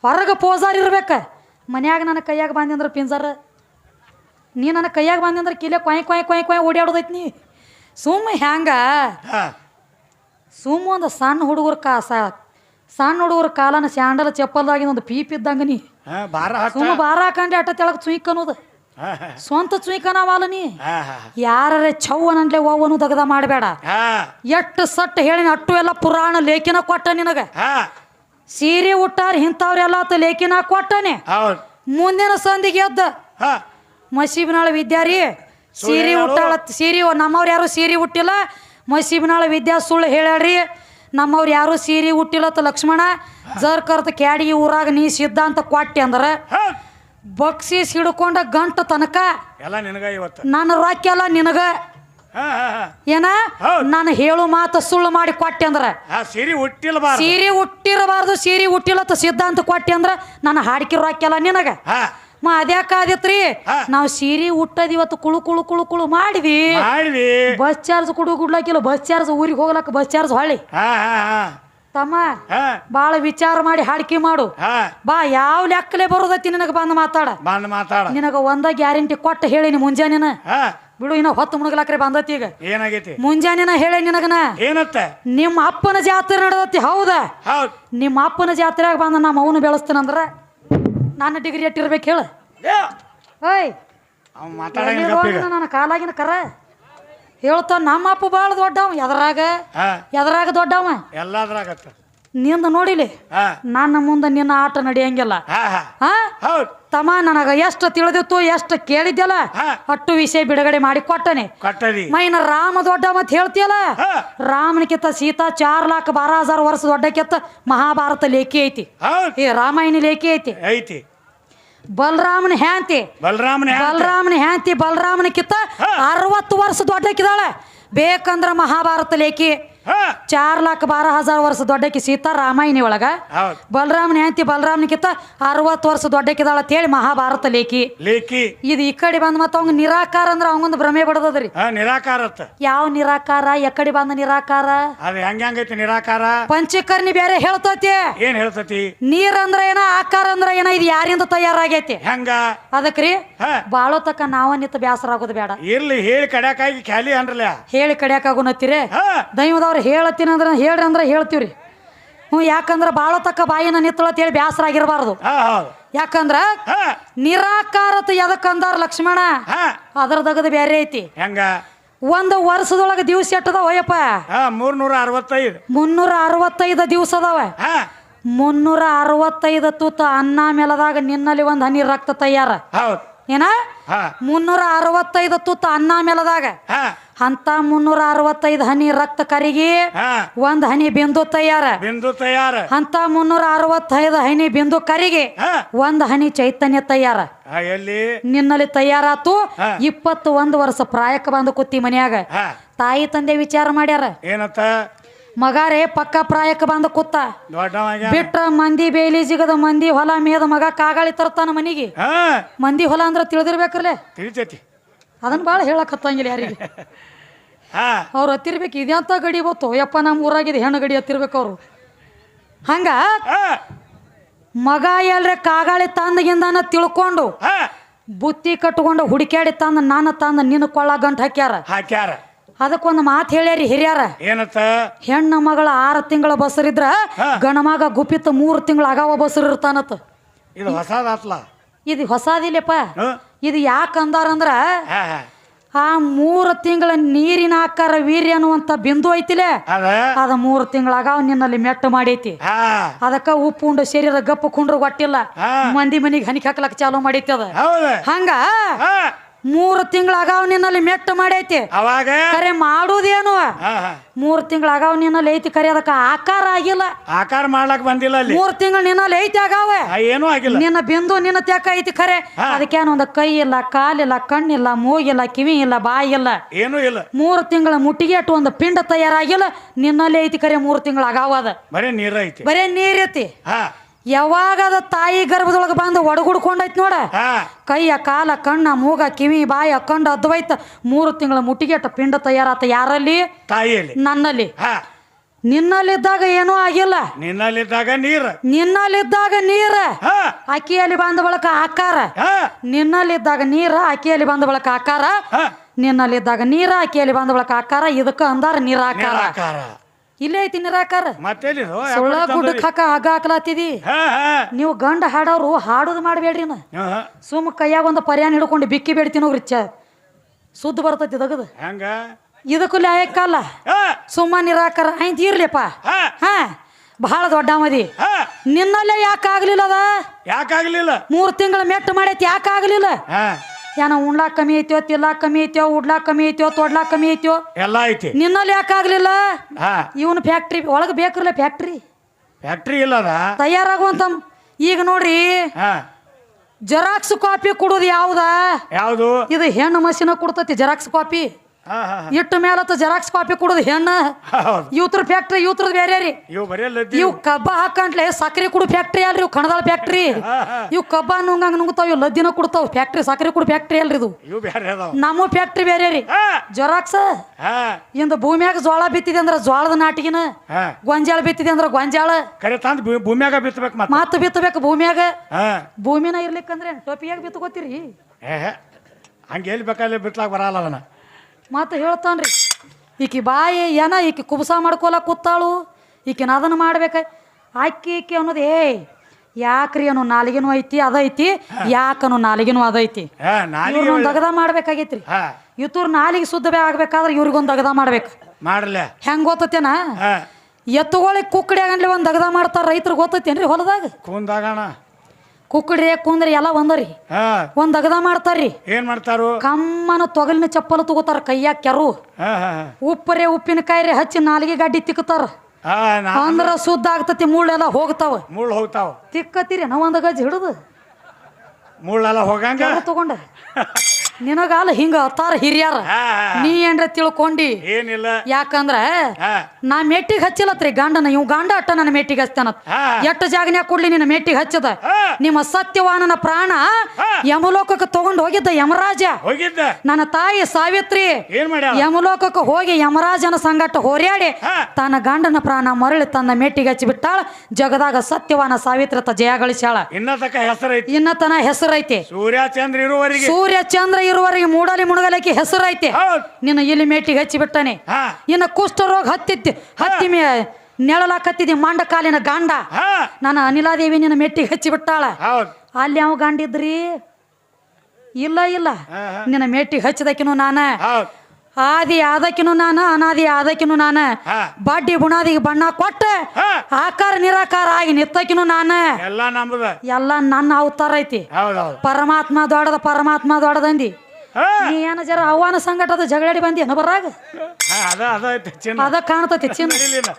ಹೊರಗೆ ಪೋಜಾರ ಇರ್ಬೇಕು. ಮನ್ಯಾಗ ನನ್ನ ಕೈಯಾಗ ಬಂದೆ ಅಂದ್ರೆ ಪಿಂಜಾರ. ನೀ ನನ್ನ ಕೈಯಾಗ ಬಂದಿ ಅಂದ್ರೆ ಕಿಲೆ ಕೊಯ್ ಕೊಯ್ ಕೊಯ್ ಕೊಯ್ ಓಡಾಡೋದೈತಿ ನೀ. ಸುಮ್ಮ ಹ್ಯಾಂಗ? ಸುಮ್ಮ ಒಂದು ಸಣ್ಣ ಹುಡುಗರ ಕಾ ಸ- ಸಣ್ಣ ಹುಡುಗರ ಕಾಲನ ಸ್ಯಾಂಡಲ್ ಚಪ್ಪಲ್ದಾಗಿನ ಒಂದು ಪೀಪ್ ಇದ್ದಂಗ ನೀ. ಸುಮ್ಮ ಬಾರ ಹಾಕಂಡೆ ಅಟ್ಟ ತೆಳಗೆ ಹಾ ಸ್ವಂತ ಚುಯ್ಕನವಾಲ ನೀ ಯಾರ ಚೌವನಂದ್ಲೆ ಓವನು ದಗದ ಮಾಡಬೇಡ. ಹಾ. ಎಷ್ಟು ಸಟ್ ಹೇಳಿನ ಅಟ್ಟು ಎಲ್ಲ ಪುರಾಣ ಲೇಖಿನ ಕೊಟ್ಟ ನಿನಗ. ಸೀರೆ ಉಟ್ಟಾರ ಇಂಥವ್ರೆಲ್ಲ ಆತ ಲೇಖಿನ ಕೊಟ್ಟನೆ. ಮುಂದಿನ ಸಂದಿಗೆ ಎದ್ದ. ಮಸೀಬಿನಾಳ ವಿದ್ಯಾರಿ ಸೀರೆ? ಉಟ್ಟಾಳ ಸೀರೆ ನಮ್ಮವ್ರು ಯಾರು ಸೀರೆ ಉಟ್ಟಿಲ್ಲ. ಮಸೀಬಿನಾಳ ವಿದ್ಯಾ ಸುಳ್ಳು ಹೇಳ್ಯಾಡ್ರಿ ನಮ್ಮವ್ರು ಯಾರು ಸೀರೆ ಉಟ್ಟಿಲ್ಲತ್ತ ಲಕ್ಷ್ಮಣ. ಜರ್ ಕರ್ತ ಕ್ಯಾಡಿಗೆ ಊರಾಗ ನೀ ಸಿದ್ಧ ಅಂತ ಕೊಟ್ಟೆ ಅಂದ್ರೆ. ಬಕ್ಸೀಸ್ ಹಿಡ್ಕೊಂಡ ಗಂಟ ತನಕ ಎಲ್ಲ ನಿನಗ ಇವತ್ತು. ನನ್ನ ರೊಕ್ಕೆಲ್ಲ ನಿನಗ? ಹಾ ಹಾ ಹಾ. ಏನ? ಹೌದ್. ನಾನು ಹೇಳು ಮಾತು ಸುಳ್ಳು ಮಾಡಿ ಕೊಟ್ಟೆ ಅಂದ್ರ. ಸೀರಿ ಸೀರೆ ಹುಟ್ಟಿಲ್ಲ ಸೀರಿ ಸೀರೆ ಹುಟ್ಟಿರಬಾರ್ದು ಸೀರೆ ಹುಟ್ಟಿಲತ್ತ ಸಿದ್ಧಾಂತ ಕೊಟ್ಟೆ ಅಂದ್ರ ನನ್ನ ಹಾಡಿಕೆ ರೊಕ್ಕೆಲ್ಲ ನಿನಗ? ಹಾ. ಮ ಅದ್ಯಾಕ ಆದಿತ್ರಿ? ಹಾ. ನಾವು ಸೀರೆ ಹುಟ್ಟದ್ ಇವತ್ತು ಕುಳು ಕುಳು ಕುಳು ಕುಳು ಮಾಡಿದ್ವಿ. ಮಾಡಿದಿ ಬಸ್ ಚಾರ್ಜ್ ಕುಡು ಗುಡ್ಲಾಕಿಲ್ಲ ಬಸ್ ಚಾರ್ಜ್ ಊರಿಗೆ ಹೋಗ್ಲಕ್ಕ ಬಸ್ ಚಾರ್ಜ್ ಹೊಳ್ಳಿ. ಹಾ ಹಾ ಹಾ. ತಮ್ಮ ಬಾಳ ವಿಚಾರ ಮಾಡಿ ಹಾಡಿಕೆ ಮಾಡು. ಬಾ ಯಾವ ಲೆಕ್ಕಲೆ ಬರೋದೈತಿ ನಿನಗ ಬಂದ್ ಮಾತಾಡ. ಬಂದ್ ಮಾತಾಡ. ನಿನಗ ಒಂದ ಗ್ಯಾರಂಟಿ ಕೊಟ್ಟ ಹೇಳಿನಿ ಮುಂಜಾನೆನ. ಬಿಡು ಇನ್ನ ಹೊತ್ತು ಮುಣಗ್ಲಾಕ್ರೆ ಬಂದತಿ ಈಗ. ಏನಾಗೈತಿ? ಮುಂಜಾನೆನ ಹೇಳಿ ನಿನಗನ. ಏನತ್ತ? ನಿಮ್ಮ ಅಪ್ಪನ ಜಾತ್ರೆ ನಡೆದತಿ ಹೌದ? ನಿಮ್ಮ ಅಪ್ಪನ ಜಾತ್ರೆಯಾಗ ಬಂದ ನಮ್ಮ ಅವನು ಬೆಳೆಸ್ತಾನಂದ್ರ ನನ್ನ ಡಿಗ್ರಿ ಎಟ್ಟಿರ್ಬೇಕು ಹೇಳ. ಓಯ್. ನನ್ನ ಕಾಲಾಗಿನ ಕರ. ಹೇಳ್ತಾವ ನಮ್ಮ ಅಪ್ಪ ಭಾಳ ದೊಡ್ಡವ ಎದರಾಗ? ಎದರಾಗ ದೊಡ್ಡವ ಎಲ್ಲದ್ರಾಗ ನಿಂದ ನೋಡಿಲಿ ನನ್ನ ಮುಂದೆ ನಿನ್ನ ಆಟ ನಡೆಯಂಗಿಲ್ಲ. ತಮ್ಮ ನನಗ ಎಷ್ಟು ತಿಳಿದಿತ್ತು ಎಷ್ಟು ಕೇಳಿದ್ಯಲ್ಲ ಅಟ್ಟು ವಿಷಯ ಬಿಡುಗಡೆ ಮಾಡಿ ಕೊಟ್ಟನೆ. ಮೈನ ರಾಮ ದೊಡ್ಡ ಮತ್ ಹೇಳ್ತಿಯಲ್ಲ ರಾಮನ ಕಿತ್ತ ಸೀತಾ ಚಾರ್ ಲಾಖ ಬಾರ ಹಜಾರ್ ವರ್ಷ ದೊಡ್ಡಕ್ಕಿತ್ತ ಮಹಾಭಾರತ ಲೇಖಿ ಐತಿ. ಈ ರಾಮಾಯಣ ಲೇಖಿ ಐತಿ. ಐತಿ. ಬಲರಾಮನ ಹ್ಯಾಂತಿ. ಬಲರಾಮನ ಬಲರಾಮನ ಹ್ಯಾಂತಿ ಬಲರಾಮನ ಕಿತ್ತ ಅರವತ್ತು ವರ್ಷ ದೊಡ್ಡಕ್ಕಿದಾಳೆ ಬೇಕಂದ್ರ ಮಹಾಭಾರತ ಲೇಖಿ ಚಾರ್ ಲಾಖ ಬಾರ ಹಜಾರ್ ವರ್ಷ ದೊಡ್ಡಕಿ ಸೀತಾ ರಾಮಾಯಣಿ ಒಳಗ. ಬಲರಾಮನ ಹೆಂಡತಿ ಬಲರಾಮನಿಕಿತ್ತ ಅರವತ್ತು ವರ್ಷ ದೊಡ್ಡಕ್ಕಿದಾಳ ಅಂತೇಳಿ ಮಹಾಭಾರತ ಲೇಖಿ. ಲೇಖಿ. ಇದು ಈ ಕಡೆ ಬಂದ್ ಮತ್ತ ಅವಂಗ ನಿರಾಕಾರ ಅಂದ್ರ ಅವಂಗೊಂದು ಭ್ರಮೆ ಬಡದದ್ರಿ. ನಿರಾಕಾರ ಯಾವ ನಿರಾಕಾರ? ಎಕಡೆ ಬಂದ ನಿರಾಕಾರ? ಅದು ಹೆಂಗ ಹೆಂಗೈತಿ ನಿರಾಕಾರ? ಪಂಚಕರ್ಣಿ ಬೇರೆ ಹೇಳ್ತತಿ. ಏನ್ ಹೇಳ್ತತಿ? ನೀರ್ ಅಂದ್ರ ಏನ ಆಕಾರ ಅಂದ್ರ ಏನ ಇದು ಯಾರಿಂದ ತಯಾರಾಗೈತಿ? ಹೆಂಗ? ಅದಕ್ರಿ ಬಾಳೋ ತಕ್ಕ ನಾವ ನಿಂತ ಬ್ಯಾಸರ ಆಗೋದು ಬೇಡ. ಇರ್ಲಿ ಹೇಳಿ ಕಡ್ಯಾಕಾಗಿ ಖ್ಯಾಲಿ ಅನ್ರಲ್ಲ ಹೇಳಿ ಕಡ್ಯಾಕಾಗುನತ್ತೀರಿ ಹಾ. ದೈವದವ್ರು ಹೇಳತ್ತೀನಿ ಅಂದ್ರೆ ಹೇಳ್ರಿ ಅಂದ್ರೆ ಹೇಳ್ತೀವ್ರಿ. ಹ್ಞೂ ಯಾಕಂದ್ರ ಬಾಳೋ ತಕ್ಕ ಬಾಯಿನ ನಿತ್ತಳತ್ ಹೇಳಿ ಬ್ಯಾಸರ ಆಗಿರಬಾರ್ದು ಯಾಕಂದ್ರ ನಿರಾಕಾರತ ಎದಕ್ಕಂದಾರ ಲಕ್ಷ್ಮಣ? ಅದ್ರದಗದ ಬೇರೆ ಐತಿ. ಹೆಂಗ? ಒಂದು ವರ್ಷದೊಳಗೆ ದಿವಸ ಎಟ್ಟದ ಹೋಯಪ್ಪ ಮೂರ್ನೂರ ಅರವತ್ತೈದು ಮುನ್ನೂರ ಅರವತ್ತೈದು ದಿವಸ ಅದಾವ. ಮುನ್ನೂರ ಅರವತ್ತೈದು ತೂತ ಅನ್ನ ಮೇಲದಾಗ ನಿನ್ನಲ್ಲಿ ಒಂದು ಹನಿ ರಕ್ತ ತಯಾರ. ಹೌದು. ಏನ? ಮುನ್ನೂರ ಅರವತ್ತೈದು ತುತ್ತ ಅನ್ನ ಮೇಲದಾಗ. ಅಂತ ಮುನ್ನೂರ ಅರವತ್ತೈದು ಹನಿ ರಕ್ತ ಕರಿಗಿ ಒಂದ್ ಹನಿ ಬಿಂದು ತಯಾರ. ಬಿಂದು ತಯಾರ. ಅಂತ ಮುನ್ನೂರ ಅರವತ್ತೈದು ಹನಿ ಬಿಂದು ಕರಿಗಿ ಒಂದ್ ಹನಿ ಚೈತನ್ಯ ತಯಾರ. ನಿನ್ನಲ್ಲಿ ತಯಾರಾತು. ಇಪ್ಪತ್ತು ಒಂದು ವರ್ಷ ಪ್ರಾಯಕ್ಕೆ ಬಂದು ಕುತ್ತಿ ಮನ್ಯಾಗ. ತಾಯಿ ತಂದೆ ವಿಚಾರ ಮಾಡ್ಯಾರ. ಏನತ್ತ? ಮಗಾರೇ ಪಕ್ಕ ಪ್ರಾಯಕ್ಕೆ ಬಂದ ಕೂತ. ಬಿಟ್ರ ಮಂದಿ ಬೇಲಿ ಜಿಗದ ಮಂದಿ ಹೊಲ ಮೇದ ಮಗ ಕಾಗಾಳಿ ತರ್ತಾನ ಮನಿಗೆ? ಮಂದಿ ಹೊಲ ಅಂದ್ರ ತಿಳಿದಿರ್ಬೇಕ್ರಲೆ? ತಿಳಿತೈತಿ. ಅದನ್ನ ಭಾಳ ಹೇಳಕ್ ಹತ್ತಂಗಿಲ್ಲ ಯಾರಿಗೆ ಅವ್ರು ಹತ್ತಿರ್ಬೇಕು ಇದೆಂತ ಗಡಿ ಬತ್ತು. ಯಪ್ಪ ನಮ್ಮ ಊರಾಗಿದೆ ಹೆಣ್ಣು ಗಡಿ ಹತ್ತಿರ್ಬೇಕು ಅವರು. ಹಂಗ? ಮಗ ಎಲ್ರೆ ಕಾಗಾಳಿ ತಂದಗಿಂದನ ತಿಳ್ಕೊಂಡು ಬುತ್ತಿ ಕಟ್ಕೊಂಡು ಹುಡುಕ್ಯಾಡಿ ತಂದ ನಾನು ತಂದ ನಿನ್ನ ಕೊಳ್ಳ ಗಂಟು ಹಾಕ್ಯಾರ. ಹಾಕ್ಯಾರ. ಅದಕ್ಕೊಂದು ಮಾತು ಹೇಳ್ಯಾರಿ ಹಿರಿಯಾರ. ಏನತ್ತ? ಹೆಣ್ಣ ಮಗಳ ಆರು ತಿಂಗಳ ಬಸರಿದ್ರ. ಗಣಮಗ ಗುಪ್ಪಿತ ಮೂರು ತಿಂಗಳ ಅಗಾವ ಬಸರು ಇರ್ತಾನತ್. ಇದು ಹೊಸದಾತ್ಲ. ಇದು ಹೊಸದಿಲ್ಲಪ್ಪ. ಇದು ಯಾಕೆ ಅಂದಾರಂದ್ರ ಆ ಮೂರು ತಿಂಗಳ ನೀರಿನ ಆಕಾರ ವೀರ್ಯ ಅನ್ನುವಂತ ಬಿಂದು ಐತಿಲೆ? ಅದ? ಮೂರು ತಿಂಗಳಾಗ ನಿನ್ನಲ್ಲಿ ಮೆಟ್ಟು ಮಾಡೈತಿ. ಅದಕ್ಕ ಉಪ್ಪು ಉಂಡು ಶರೀರ ಗಪ್ಪು ಕುಂಡ್ರು ಗೊಟ್ಟಿಲ್ಲ ಮಂದಿ ಮನಿಗೆ ಹನಿಕ್ ಹಾಕ್ಲಕ್ ಚಾಲು ಮಾಡೈತಿ ಅದ. ಹಂಗ? ಮೂರು ತಿಂಗಳಾಗಾವ್ ನಿನ್ನಲ್ಲಿ ಮೆಟ್ಟು ಮಾಡೈತಿ. ಅವಾಗ? ಕರೆ ಮಾಡುದೇನು? ಮೂರು ತಿಂಗಳಾಗಾವ್ ನಿನ್ನಲ್ಲಿ ಐತಿ ಕರೆ ಅದಕ್ಕ ಆಕಾರ ಆಗಿಲ್ಲ. ಆಕಾರ ಮಾಡ್ಲಕ್ ಬಂದಿಲ್ಲ ಅಲ್ಲಿ. ಮೂರು ತಿಂಗಳು ನಿನ್ನಲ್ಲಿ ಐತಿ ಆಗಾವ. ಏನು ಆಗಿಲ್ಲ. ನಿನ್ನ ಬಿಂದು ನಿನ್ನ ತೆಕ್ಕ ಐತಿ ಖರೆ ಹಾ. ಅದಕ್ಕೇನು ಒಂದು ಕೈ ಇಲ್ಲ ಕಾಲಿಲ್ಲ ಕಣ್ಣಿಲ್ಲ ಮೂಗಿಲ್ಲ ಕಿವಿ ಇಲ್ಲ ಬಾಯಿ ಇಲ್ಲ. ಏನೂ ಇಲ್ಲ. ಮೂರು ತಿಂಗಳ ಮುಟ್ಟಿಗೆ ಅಟ್ಟು ಒಂದು ಪಿಂಡ ತಯಾರಾಗಿಲ್ಲ. ನಿನ್ನಲ್ಲಿ ಐತಿ ಕರೆ ಮೂರು ತಿಂಗಳ ಅದ. ಬರೀ ನೀರ ಐತಿ ಬರೇ ನೀರ್ ಹಾ. ಯಾವಾಗ ಅದ ತಾಯಿ ಗರ್ಭದೊಳಗೆ ಬಂದು ಒಡಗುಡ್ಕೊಂಡೈತ್ ನೋಡ? ಕೈಯ ಕಾಲ ಕಣ್ಣ ಮೂಗ ಕಿವಿ ಬಾಯಿ ಕಂಡು ಅದ್ವೈತ ಮೂರು ತಿಂಗಳ ಮುಟ್ಟಿಗೆ ಪಿಂಡ ತಯಾರಾತ ಯಾರಲ್ಲಿ? ತಾಯಿಯಲ್ಲಿ. ನನ್ನಲ್ಲಿ. ನಿನ್ನಲ್ಲಿದ್ದಾಗ ಏನೂ ಆಗಿಲ್ಲ. ನಿನ್ನಲ್ಲಿದ್ದಾಗ ನೀರ. ನಿನ್ನಲ್ಲಿದ್ದಾಗ ನೀರ. ಅಕ್ಕಿಯಲ್ಲಿ ಬಂದ ಬಳಕ ಆಕಾರ. ನಿನ್ನಲ್ಲಿದ್ದಾಗ ನೀರ ಅಕ್ಕಿಯಲ್ಲಿ ಬಂದ ಬಳಕ ಆಕಾರ. ನಿನ್ನಲ್ಲಿದ್ದಾಗ ನೀರ ಅಕ್ಕಿಯಲ್ಲಿ ಬಂದ ಬಳಕ ಆಕಾರ. ಇದಕ್ಕ ಅಂದಾರ ನಿರಾಕಾರ. ಇಲ್ಲೇ ಐತಿ ನಿರಾಕಾರ? ಸುಳ್ಳ ಗುಡ್ಡಕ್ಕೆ ಹಾಕ ಹಗ್ಗ ಹಾಕ್ಲಾತಿದಿ ನೀವು ಗಂಡ ಹಾಡೋರು ಹಾಡೋದು ಮಾಡಬೇಡ್ರಿ ನಾ. ಸುಮ್ಮ ಕೈಯಾಗ ಒಂದು ಪರ್ಯಾನ ಹಿಡ್ಕೊಂಡು ಬಿಕ್ಕಿ ಬೇಡ್ತೀನಿ ಹೋಗ್ರಿ ಚ ಸುದ್ದ ಬರ್ತೈತಿ ಇದಗದು. ಹೆಂಗ? ಇದಕ್ಕೂ ಲಾಯಕ್ಕಲ್ಲ ಸುಮ್ಮ ನಿರಾಕಾರ. ಆಯ್ತು ಇರ್ಲಿಪ್ಪ. ಹಾ. ಬಹಳ ದೊಡ್ಡ ಮದಿ ನಿನ್ನಲ್ಲೇ ಯಾಕಾಗ್ಲಿಲ್ಲ ಅದ ಯಾಕಾಗ್ಲಿಲ್ಲ? ಮೂರು ತಿಂಗಳ ಮೆಟ್ಟು ಮಾಡೈತಿ ಯಾಕಾಗ್ಲಿಲ್ಲ? ಏನ ಉಣ್ಲಾಕ್ ಕಮ್ಮಿ ಐತ್ಯೋ ತಿಲ್ಲಾ ಕಮ್ಮಿ ಐತ್ಯೋ ಉಡ್ಲಾಕ್ ಕಮ್ಮಿ ಐತ್ಯೋ ತೊಡ್ಲಾಕ್ ಕಮ್ಮಿ ಐತ್ಯೋ? ಎಲ್ಲ ಐತಿ. ನಿನ್ನಲ್ಲಿ ಯಾಕೆ ಆಗ್ಲಿಲ್ಲ? ಹಾ. ಇವನು ಫ್ಯಾಕ್ಟ್ರಿ ಒಳಗೆ ಬೇಕ್ರಲ್ಲ ಫ್ಯಾಕ್ಟ್ರಿ ಫ್ಯಾಕ್ಟ್ರಿ ಇಲ್ಲದ? ತಯಾರಾಗುವಂತ ಈಗ ನೋಡ್ರಿ ಹಾ. ಜೆರಾಕ್ಸ್ ಕಾಪಿ ಕೊಡೋದು ಯಾವ್ದ? ಯಾವುದು? ಇದು ಹೆಣ್ಣು ಮಸಿನ ಕೊಡ್ತತಿ ಜೆರಾಕ್ಸ್ ಕಾಪಿ. ಇಟ್ಟು ಮೇಲತ್ತ ಜೆರಾಕ್ಸ್ ಕಾಪಿ ಕುಡುದು ಹೆಣ್ಣು. ಇವತ್ರ ಫ್ಯಾಕ್ಟ್ರಿ ಇವತ್ರದ ಬೇರೆ ರೀ. ಇವು ಬರೀ ಲದ್ದಿ ಇವು ಕಬ್ಬ ಹಾಕಂಟ್ಲೆ ಸಕ್ಕರೆ ಕುಡು ಫ್ಯಾಕ್ಟ್ರಿ ಅಲ್ರಿ ಇವು ಕಣದಾಳ ಫ್ಯಾಕ್ಟ್ರಿ ಇವು ಕಬ್ಬ ನುಂಗಂಗ್ ನುಂಗ್ತಾವ ಇವು ಲದ್ದಿನ ಕೊಡ್ತಾವ. ಫ್ಯಾಕ್ಟ್ರಿ ಸಕ್ಕರೆ ಕುಡು ಫ್ಯಾಕ್ಟ್ರಿ ಅಲ್ರಿ ಇದು. ಇವು ಬೇರೆ ಅದಾವ. ನಮ್ಮ ಫ್ಯಾಕ್ಟ್ರಿ ಬೇರೆ ರೀ. ಜೆರಾಕ್ಸ್ ಇಂದ ಭೂಮಿಯಾಗ ಜೋಳ ಬಿತ್ತಿದೆ ಅಂದ್ರ ಜೋಳದ ನಾಟಿಗಿನ. ಗೊಂಜಾಳ ಬಿತ್ತಿದೆ ಅಂದ್ರ ಗೊಂಜಾಳ. ಕರೆ ತಂದು ಭೂಮ್ಯಾಗ ಬಿತ್ತಬೇಕು ಮತ್ತೆ. ಮಾತು ಬಿತ್ತಬೇಕು ಭೂಮಿಯಾಗ. ಭೂಮಿನ ಇರ್ಲಿಕ್ಕಂದ್ರೆ ಟೋಪಿಯಾಗ ಬಿತ್ಕೋತೀರಿ ಏ ಹಂಗೆ ಎಲ್ಲಿ ಬೇಕಾದ್ರೆ ಬಿತ್ತಲಾಗ ಬರಲ್ಲ ಅದನ್ನ. ಮಾತು ಹೇಳ್ತಾನ್ರಿ. ಈಕಿ ಬಾಯಿ ಏನ ಈಕಿ ಕುಬಸ ಮಾಡ್ಕೊಲಕ್ ಕೂತಾಳು ಈಕಿನ ಅದನ್ನು ಮಾಡ್ಬೇಕ. ಆಕಿ ಈಕಿ ಅನ್ನೋದು ಏ ಯಾಕ್ರಿ ಅನ್ನೋ ನಾಲಿಗೆನೂ ಐತಿ ಅದೈತಿ ಯಾಕನು ನಾಲಿಗೆನೂ ಅದೈತಿ ಇವ್ರನ್ನೊಂದು ದಗದ ಮಾಡ್ಬೇಕಾಗೈತ್ರಿ. ಇವ್ರ ನಾಲಿಗೆ ಶುದ್ಧ ಆಗ್ಬೇಕಾದ್ರೆ ಇವ್ರಿಗೊಂದು ದಗದ ಮಾಡ್ಬೇಕು. ಮಾಡ್ಲೆ. ಹೆಂಗ್ ಗೊತ್ತತೇನ? ಹಾ. ಎತ್ತುಗಳಿಗೆ ಕುಕ್ಕಡಿ ಆಗಂಡ್ಲಿ ಒಂದು ದಗದ ಮಾಡ್ತಾರ ರೈತರು ಗೊತ್ತೈತೇನ್ರಿ ಹೊಲದಾಗ? ಕೂಂದಾಗಣ. ಕುಕ್ಕಡಿ ಕುಂದ್ರ? ಎಲ್ಲ ಒಂದರಿ. ಹಾ. ಒಂದು ಅಗದ ಮಾಡ್ತಾರ್ರಿ. ಏನ್ ಮಾಡ್ತಾರು? ಕಮ್ಮನ ತೊಗಲಿನ ಚಪ್ಪಲ್ ತಗೋತಾರ ಕೈಯಾಗ ಕೆರು. ಹಾ ಹಾ ಹಾ. ಉಪ್ಪರೇ ಉಪ್ಪಿನಕಾಯಿ ರೀ ಹಚ್ಚಿ ನಾಲಿಗೆ ಗಡ್ಡಿ ತಿಕ್ಕತಾರ ಹಾ ನಾ ಅಂದ್ರ ಶುದ್ಧ ಆಗ್ತತಿ ಮುಳ್ಳೆಲ್ಲ ಹೋಗ್ತಾವ. ಮುಳ್ಳು ಹೋಗ್ತಾವ. ತಿಕ್ಕತ್ತೀರಿ ನಾವ್ ಒಂದ್ ಗಜ್ಜಿ ಹಿಡಿದು. ಮುಳ್ಳೆಲ್ಲ ಹೋಗಂಗ? ತಗೊಂಡ. ನಿನಗಾಲ ಹಿಂಗ ಅತ್ತಾರ ಹಿರಿಯಾರ. ನೀ ಏನ್ರ ತಿಳ್ಕೊಂಡಿ? ಏನಿಲ್ಲ. ಯಾಕಂದ್ರ ನಾ ಮೆಟ್ಟಿಗೆ ಹಚ್ಚಿಲ್ಲತ್ರಿ ಗಂಡನ ಇವ್ ಗಂಡ ಅಟ್ಟ ನನ್ನ ಮೆಟ್ಟಿಗೆ ಹಚ್ತಾನ ಎಟ್ಟು ಜಾಗನ್ಯಾಗ ಕೊಡ್ಲಿ ನಿನ್ನ ಮೆಟ್ಟಿಗೆ ಹಚ್ಚದ? ನಿಮ್ಮ ಸತ್ಯವಾನನ ಪ್ರಾಣ. ಯಮಲೋಕಕ್ಕೆ ತಗೊಂಡು ಹೋಗಿದ್ದ ಯಮರಾಜ. ಹೋಗಿದ್ದ? ನನ್ನ ತಾಯಿ ಸಾವಿತ್ರಿ. ಯಮಲೋಕಕ್ಕೆ ಹೋಗಿ ಯಮರಾಜನ ಸಂಗಟ ಹೋರ್ಯಾಡಿ ತನ್ನ ಗಂಡನ ಪ್ರಾಣ ಮರಳಿ ತನ್ನ ಮೆಟ್ಟಿಗೆ ಹಚ್ಚಿ ಬಿಟ್ಟಾಳ. ಜಗದಾಗ ಸತ್ಯವಾನ ಸಾವಿತ್ರಿ ಜಯ ಗಳಿಸ್ಯಾಳ ಇನ್ನತನ ಹೆಸರೈತಿ. ಸೂರ್ಯ ಚಂದ್ರ ಇರುವವರೆಗೆ. ಸೂರ್ಯ ಚಂದ್ರ ಇರುವವರೆಗೆ ಮೂಡಲಿ ಮುಣಗಲಕ್ಕೆ ಹೆಸರೈತಿ. ನಿನ್ನ ಇಲ್ಲಿ ಮೇಟಿಗೆ ಹಚ್ಚಿ ಬಿಟ್ಟಾನೆ. ನಿನ್ನ ಕುಷ್ಠ ಕುಷ್ಠರೋಗ ಹತ್ತಿತ್ತು ಹತ್ತಿ ಮೇ ನೆಳಲಾಕತ್ತಿದ್ದೆ ಮಂಡ ಕಾಲಿನ ಗಾಂಡ. ನನ್ನ ನಾನು ಅನಿಲಾದೇವಿ ನಿನ್ನ ಮೆಟ್ಟಿಗೆ ಹಚ್ಚಿ ಬಿಟ್ಟಾಳ. ಅಲ್ಲಿ ಯಾವ ಗಾಂಡಿದ್ರಿ? ಇಲ್ಲ ಇಲ್ಲ. ನಿನ್ನ ಮೆಟ್ಟಿಗೆ ಹಚ್ಚಿದಕಿನು ನಾನ. ಆದಿ ಆದಕ್ಕಿನೂ ನಾನ ಅನಾದಿ ಆದಕ್ಕಿನೂ ನಾನ. ಹಾ. ಬಡ್ಡಿ ಬುಣಾದಿಗೆ ಬಣ್ಣ ಕೊಟ್ಟ ಹಾ. ಆಕಾರ ನಿರಾಕಾರ ಆಗಿ ನಿತ್ತಕಿನೂ ನಾನ. ಎಲ್ಲ ನನ್ನ ಅವತಾರ ಐತಿ. ಪರಮಾತ್ಮ ದೊಡ್ಡದ ಪರಮಾತ್ಮ ದೊಡ್ಡದಂದಿ. ಹಾ. ನೀ ಏನ ಜರ ಅವನ ಸಂಘಟದ ಜಗಳಾಡಿ ಬಂದಿ ಏನ ಬರಾಗ ಹಾ, ಅದ ಅದ ಐತಿ ಚಿನ್ನ. ಅದ ಕಾಣ್ತತಿ ಚಿನ್ನ. ನಡಿಲಿಲ್ಲ.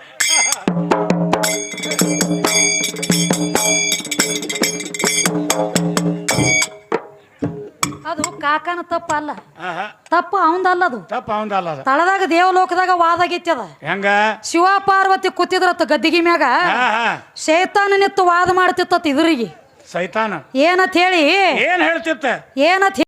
ಕಾಕನ ತಪ್ಪ ಅಲ್ಲ ತಪ್ಪು ಅವಂದಲ್ಲ ಅದು. ತಪ್ಪ ಅವಂದಲ್ಲ ಅದ. ತಳದಾಗ ದೇವಲೋಕದಾಗ ಗಿತ್ತದ ಹೆಂಗ? ಶಿವ ಪಾರ್ವತಿ ಕೂತಿದ್ರತ್ತ ಗದ್ದಿಗೆ ಮ್ಯಾಗ. ಶೇತಾನ ನಿತ್ತು ವಾದ ಮಾಡ್ತಿತ್ತ ಇದ್ರಿಗೆ. ಸೈತಾನ. ಏನತ್ ಹೇಳಿ? ಏನ್ ಹೇಳ್ತಿತ್ತ? ಏನತ್